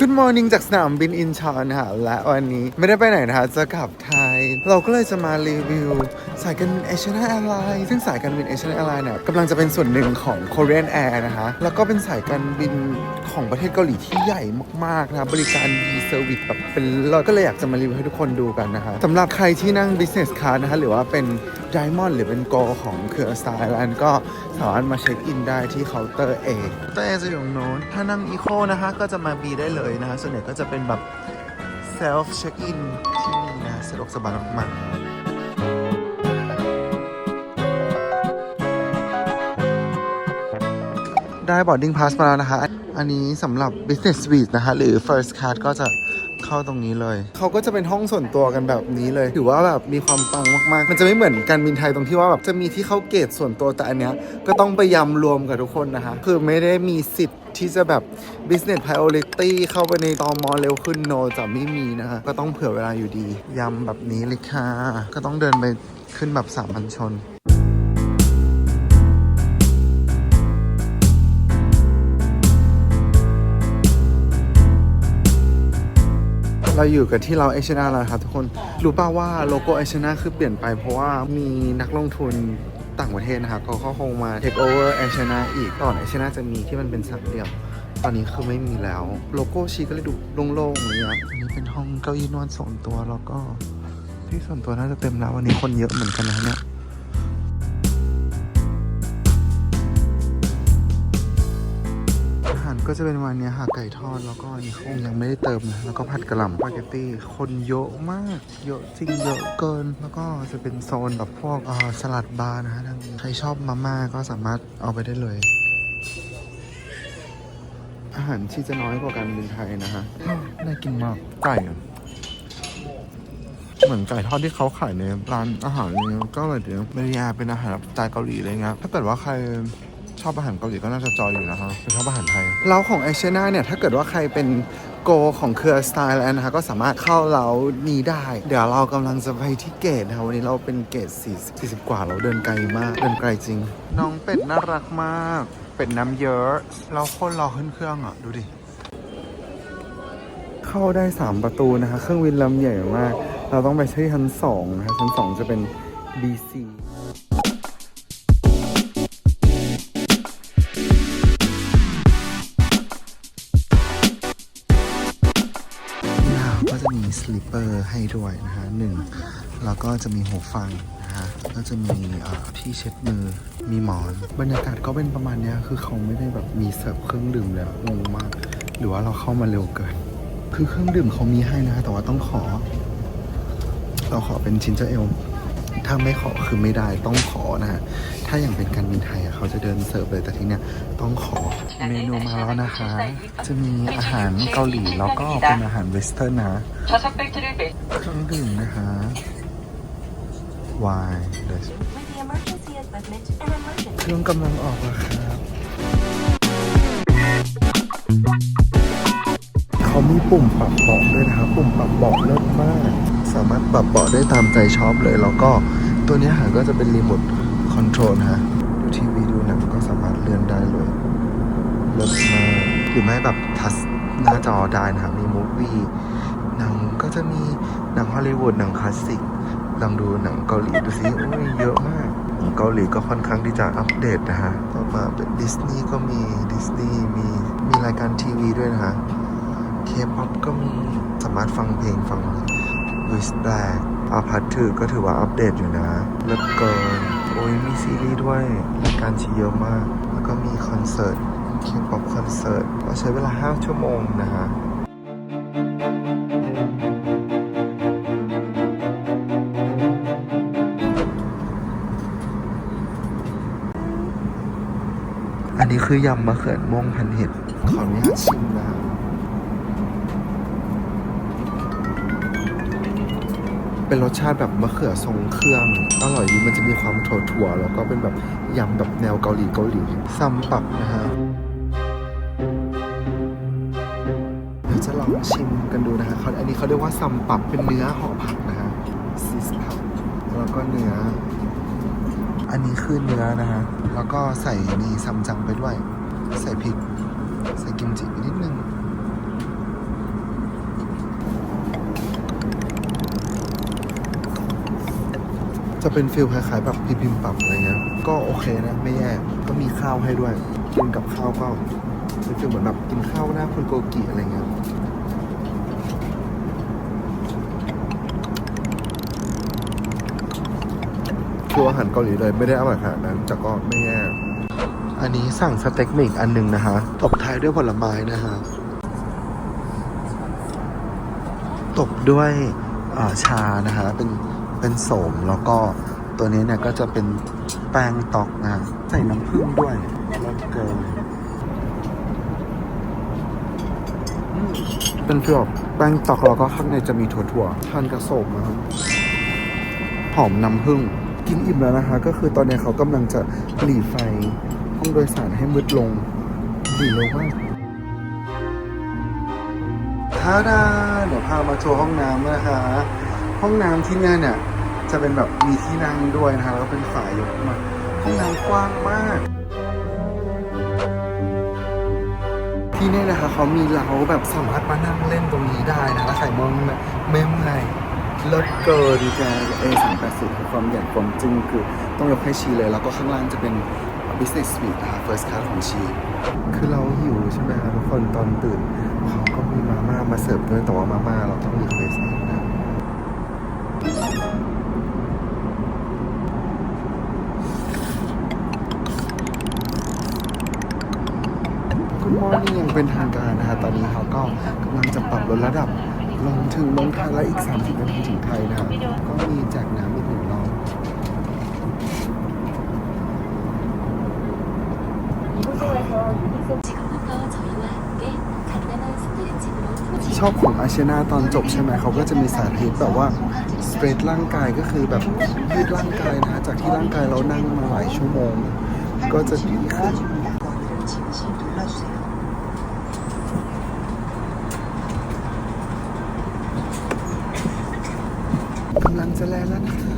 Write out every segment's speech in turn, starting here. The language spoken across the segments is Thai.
Good morning จากสนามบินอินชอนค่ะและวันนี้ไม่ได้ไปไหนนะคะ จะกลับไทย เราก็เลยจะมารีวิวสายการบินเอเชียนาแอร์ไลน์ซึ่งสายการบินเอเชียนาแอร์ไลน์เนี่ยกำลังจะเป็นส่วนหนึ่งของ Korean Air นะคะ แล้วก็เป็นสายการบินของประเทศเกาหลีที่ใหญ่มากๆนะคะบริการดีเซอร์วิสแบบเป็นเลิศก็เลยอยากจะมารีวิวให้ทุกคนดูกันนะคะสำหรับใครที่นั่ง business class นะคะหรือว่าเป็น Diamond หรือเป็น Gold ของเครือ Star Airlines ก็สามารถมาเช็คอินได้ที่เคาน์เตอร์เคาน์เตอร์จะอยู่ตรงโน้นถ้านั่ง Eco นะคะก็จะมา B ได้เลยนะคะส่วนใหญ่ก็จะเป็นแบบ self check in ที่น สะดวกสบายมากๆได้ boarding pass มาแล้วนะคะ อันนี้สำหรับ business suite นะคะ หรือ first class ก็จะเข้าตรงนี้เลย เขาก็จะเป็นห้องส่วนตัวกันแบบนี้เลย ถือว่าแบบมีความปังมากๆ มันจะไม่เหมือนการบินไทยตรงที่ว่าแบบจะมีที่เข้าเกตส่วนตัวแต่อันเนี้ยก็ต้องไปยำรวมกับทุกคนนะคะ คือไม่ได้มีสิทธิ์ ที่จะแบบ business priority เข้าไปในตอมอเร็วขึ้นโนจะไม่มีนะคะก็ต้องเผื่อเวลาอยู่ดียำแบบนี้เลยค่ะ ก็ต้องเดินไปขึ้นแบบสามัญชนเราอยู่กันที่เราเอชนาแล้วครับทุกคน รู้ป่าวว่าโลโก้เอชนาคือเปลี่ยนไปเพราะว่ามีนักลงทุน ต่างประเทศนะครับเขาก็คงมา take over เอชนาอีกก่อนเอชนาจะมีที่มันเป็นสามเหลี่ยมตอนนี้คือไม่มีแล้ว โลโก้ชีก็เลยดูโล่งๆอย่างเงี้ยอันนี้เป็นห้องเก้าอี้นวดส่วนตัวแล้วก็ที่ส่วนตัวน่าจะเต็มแล้ววันนี้คนเยอะเหมือนกันนะเนี่ย ก็จะเป็นวันนี้ค่ะไก่ทอดแล้วก็อันนี้คงยังไม่ได้เติมนะแล้วก็ผัดกะหล่ำสปาเกตตี้คนเยอะมาก เยอะจริงเยอะเกิน แล้วก็จะเป็นโซนแบบพวกเอ่อสลัดบาร์นะฮะทางนี้ใครชอบมาม่าก็สามารถเอาไปได้เลย อาหารที่จะน้อยกว่าการบินไทยนะฮะน่ากินมากไก่อะเหมือนไก่ทอดที่เขาขายในร้านอาหารเนี่ยก็เลยเดี๋ยวไม่ได้แย่เป็นอาหารแบบสไตล์เกาหลีอะไรเงี้ยถ้าเกิดว่าใคร ชอบอาหารเกาหลีก็น่าจะจอยอยู่นะคะแต่ชอบอาหารไทยเล้าของเอเชียนาเนี่ย ถ้าเกิดว่าใครเป็นโกของเครือสไตล์แล้วนะคะก็สามารถเข้าเล้านี้ได้ เดี๋ยวเรากำลังจะไปที่เกตนะคะวันนี้เราเป็นเกต40 40 กว่าเราเดินไกลมาก เดินไกลจริง น้องเป็ดน่ารักมาก เป็ดน้ำเยอะแล้วคนรอขึ้นเครื่องอะดูดิเข้าได้ 3 ประตูนะคะ เครื่องบินลำใหญ่มาก เราต้องไปที่ชั้น2นะคะชั้น 2 จะเป็น BC มีสลิปเปอร์ให้ด้วยนะฮะหนึ่งแล้วก็จะมีหูฟังนะฮะก็จะมีที่เช็ดมือมีหมอน บรรยากาศก็เป็นประมาณเนี้ยคือเขาไม่ได้แบบมีเสิร์ฟเครื่องดื่มเลยอะงงมาก หรือว่าเราเข้ามาเร็วเกิน คือเครื่องดื่มเขามีให้นะแต่ว่าต้องขอ เราขอเป็นชินเจอร์เอล ถ้าไม่ขอคือไม่ได้ต้องขอนะฮะถ้าอย่างเป็นการบินไทยอะเขาจะเดินเสิร์ฟเลยแต่ที่เนี้ยต้องขอเมนูมาแล้วนะคะ จะมีอาหารเกาหลีแล้วก็เป็นอาหารเวสเทิร์นนะเครื่องดื่มนะคะวายเครื่องกำลังออกแล้วครับเขามีปุ่มปรับเบาะด้วยนะครับ ปุ่มปรับเบาะเลิศมาก สามารถปรับเบาะได้ตามใจชอบเลย แล้วก็ตัวนี้หาก็จะเป็นรีโมทคอนโทรลฮะดูทีวีดูหนังก็สามารถเลื่อนได้เลยเลิศมากหรือไม่แบบทัชหน้าจอได้นะครับมีมูฟวี่หนังก็จะมีหนังฮอลลีวูดหนังคลาสสิกลองดูหนังเกาหลีดูสิโอ้ยเยอะมากหนังเกาหลีก็ค่อนข้างที่จะอัปเดตนะฮะต่อมาเป็นดิสนีย์ก็มีดิสนีย์มีมีรายการทีวีด้วยนะฮะเคป๊อปก็มีสามารถฟังเพลงฟัง วิสแบกอาพัทถือก็ถือว่าอัปเดตอยู่นะเลิศเกิน โอ้ยมีซีรีส์ด้วยรายการชีเยอะมาก แล้วก็มีคอนเสิร์ตเคป๊อปคอนเสิร์ตก็ใช้เวลา 5 ชั่วโมงนะฮะอันนี้คือยำมะเขือม่วงพันเห็ด ขออนุญาตชิมนะ เป็นรสชาติแบบมะเขือทรงเครื่อง อร่อยดีมันจะมีความถั่วๆแล้วก็เป็นแบบยำแบบแนวเกาหลีเกาหลีซัมปับนะฮะเดี๋ยวจะลองชิมกันดูนะฮะเขาอันนี้เขาเรียกว่าซัมปับเป็นเนื้อห่อผักนะฮะซีสผักแล้วก็เนื้อ อันนี้คือเนื้อนะฮะ แล้วก็ใส่นี่ซัมจังไปด้วย ใส่พริก ใส่กิมจิไปนิดนึง จะเป็นฟิลคล้ายๆแบบพิมพ์ปรับอะไรเงี้ย ก็โอเคนะ ไม่แย่ก็มีข้าวให้ด้วย กินกับข้าวก็เป็นฟิลเหมือนแบบกินข้าวหน้าคุณโกกิอะไรเงี้ยคืออาหารเกาหลีเลยไม่ได้อร่อยขนาดนั้นแต่ก็ไม่แย่ อันนี้สั่งสเต็กมาอีกอันหนึ่งนะคะตบท้ายด้วยผลไม้นะคะตบด้วยชานะคะเป็น เป็นโสมแล้วก็ตัวนี้เนี่ยก็จะเป็นแป้งตอกนะใส่น้ำผึ้งด้วยแล้วเกินเป็นฟีลแบบแป้งตอกแล้วก็ข้างในจะมีถั่วๆทานกับโสมนะครับหอมน้ำผึ้งกินอิ่มแล้วนะคะ ก็คือตอนนี้เขากำลังจะหลีไฟห้องโดยสารให้มืดลงหลีเร็วมากท้าดาเดี๋ยวพามาโชว์ห้องน้ำนะคะ ห้องน้ำที่เนี่ยเนี่ย จะเป็นแบบมีที่นั่งด้วยนะคะแล้วก็เป็นฝายยกขึ้นมาห้องน้ำกว้างมาก ที่นี่นะคะเขามีเล้าแบบสามารถมานั่งเล่นตรงนี้ได้นะแล้วไข่มองเนี่ยไม่เมื่อยเลิศเกินแกเอสามแปดสิบความใหญ่ความจริงคือต้องยกให้ชีเลย แล้วก็ข้างล่างจะเป็น business suite นะคะ first class ของชี คือเราหิวใช่ไหมคะทุกคนตอนตื่นเขาก็มีมาม่ามาเสิร์ฟด้วยแต่ว่ามาม่าเราต้องรีเควสเ Morning ยังเป็นทางการนะคะตอนนี้เขาก็กำลังจะปรับลดระดับลงถึงลงไทยและอีก 30 นาทีถึงไทยนะก็มีแจกน้ำอีกหนึ่งรอบชอบของอาเชนาตอนจบใช่ไหมเขาก็จะมีสาธิตแบบว่าสเตรทร่างกายก็คือแบบยืดร่างกายนะจากที่ร่างกายเรานั่งมาหลายชั่วโมง ก็จะดีขึ้น 잠시 눌러주세요. กำลังจะแลนแล้วนะคะ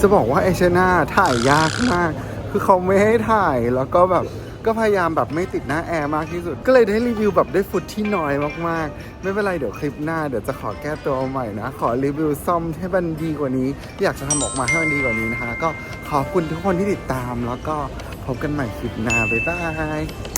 จะบอกว่าเอเชนาถ่ายยากมาก คือเขาไม่ให้ถ่ายแล้วก็แบบ ก็พยายามแบบไม่ติดหน้าแอร์มากที่สุด ก็เลยได้รีวิวแบบได้ฟุตที่น้อยมากๆ ไม่เป็นไรเดี๋ยวคลิปหน้าเดี๋ยวจะขอแก้ตัวใหม่นะ ขอรีวิวซ่อมให้มันดีกว่านี้ อยากจะทำออกมาให้มันดีกว่านี้นะคะ ก็ขอบคุณทุกคนที่ติดตามแล้วก็พบกันใหม่คลิปหน้าบ๊ายบาย